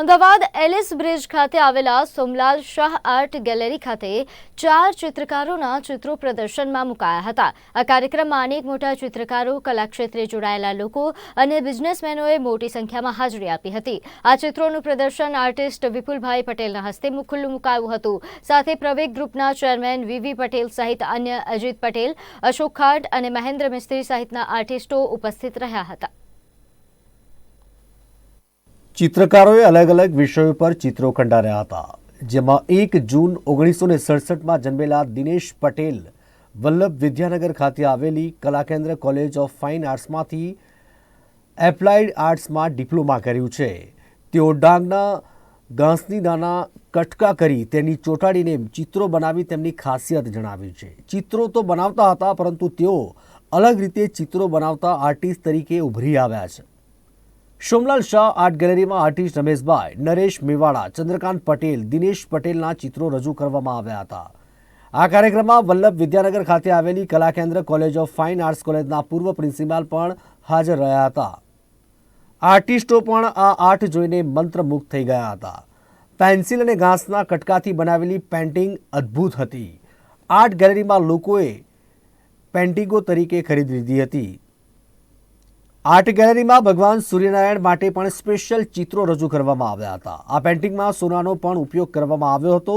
Ahmedabad Alice bridge ખાતે આવેલા સોમલાલ Shah art gallery ખાતે ચાર ચિત્રકારોના ચિત્રો પ્રદર્શનમાં મુકાયા હતા. આ કાર્યક્રમમાં અનેક મોટા ચિત્રકારો, કલાક્ષેત્રે જોડાયેલા લોકો અને બિઝનેસમેનોએ મોટી સંખ્યામાં હાજરી આપી હતી. આ ચિત્રોનું પ્રદર્શન આર્ટિસ્ટ વિપુલભાઈ પટેલના હસ્તે ખુલ્લું મુકાયું હતું. સાથે પ્રવેગ ગ્રુપના ચેરમેન વીવી પટેલ સહિત અન્ય અજીત પટેલ, અશોક ખાટ અને મહેન્દ્ર મિસ્ત્રી સહિતના આર્ટિસ્ટો ઉપસ્થિત રહ્યા હતા. ચિત્રકારોએ અલગ અલગ વિષયો પર ચિત્રો કંડાર્યા હતા, જેમાં એક જૂન ઓગણીસો ને સડસઠમાં જન્મેલા દિનેશ પટેલ વલ્લભ વિદ્યાનગર ખાતે આવેલી કલાકેન્દ્ર કોલેજ ઓફ ફાઇન આર્ટ્સમાંથી એપ્લાઇડ આર્ટ્સમાં ડિપ્લોમા કર્યું છે. તેઓ ડાંગના ઘાસની દાના કટકા કરી તેની ચોંટાડીને ચિત્રો બનાવી તેમની ખાસિયત જણાવી છે. ચિત્રો તો બનાવતા હતા, પરંતુ તેઓ અલગ રીતે ચિત્રો બનાવતા આર્ટિસ્ટ તરીકે ઉભરી આવ્યા છે. સોમલાલ શાહ આર્ટ ગેલેરીમાં આર્ટિસ્ટ રમેશભાઈ, નરેશ મેવાડા, ચંદ્રકાંત પટેલ, દિનેશ પટેલના ચિત્રો રજૂ કરવામાં આવ્યા હતા. આ કાર્યક્રમમાં વલ્લભ વિદ્યાનગર ખાતે આવેલી કલા કેન્દ્ર કોલેજ ઓફ ફાઇન આર્ટ્સ કોલેજના પૂર્વ પ્રિન્સિપાલ પણ હાજર રહ્યા હતા. આર્ટિસ્ટો પણ આ આર્ટ જોઈને મંત્રમુગ્ધ થઈ ગયા હતા. પેન્સિલ અને ઘાસના કટકાથી બનાવેલી પેન્ટિંગ અદ્ભુત હતી. આર્ટ ગેલેરીમાં લોકોએ પેન્ટિંગો તરીકે ખરીદી લીધી હતી. આર્ટ ગેલેરીમાં ભગવાન સૂર્યનારાયણ માટે પણ સ્પેશિયલ ચિત્રો રજૂ કરવામાં આવ્યા હતા. આ પેન્ટિંગમાં સોનાનો પણ ઉપયોગ કરવામાં આવ્યો હતો.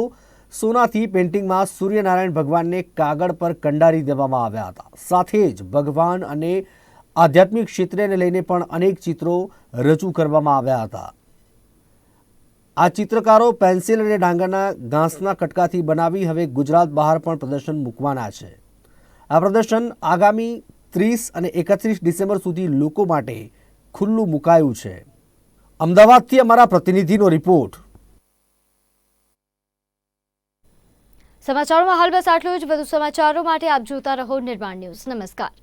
સોનાથી પેન્ટિંગમાં સૂર્યનારાયણ ભગવાનને કાગળ પર કંડારી દેવામાં આવ્યા હતા. સાથે જ ભગવાન અને આધ્યાત્મિક ક્ષેત્રને લઈને પણ અનેક ચિત્રો રજૂ કરવામાં આવ્યા હતા. આ ચિત્રકારો પેન્સિલ અને ડાંગરના ઘાસના કટકાથી બનાવી હવે ગુજરાત બહાર પણ પ્રદર્શન મૂકવાના છે. આ પ્રદર્શન આગામી ત્રીસ અને એકત્રીસ ડિસેમ્બર સુધી લોકો માટે ખુલ્લું મુકાયું છે. અમદાવાદથી અમારા પ્રતિનિધિનો રિપોર્ટ. સમાચારોમાં હાલ બસ આટલું જ. વધુ સમાચારો માટે આપ જોતા રહો નિર્માણ ન્યૂઝ. નમસ્કાર.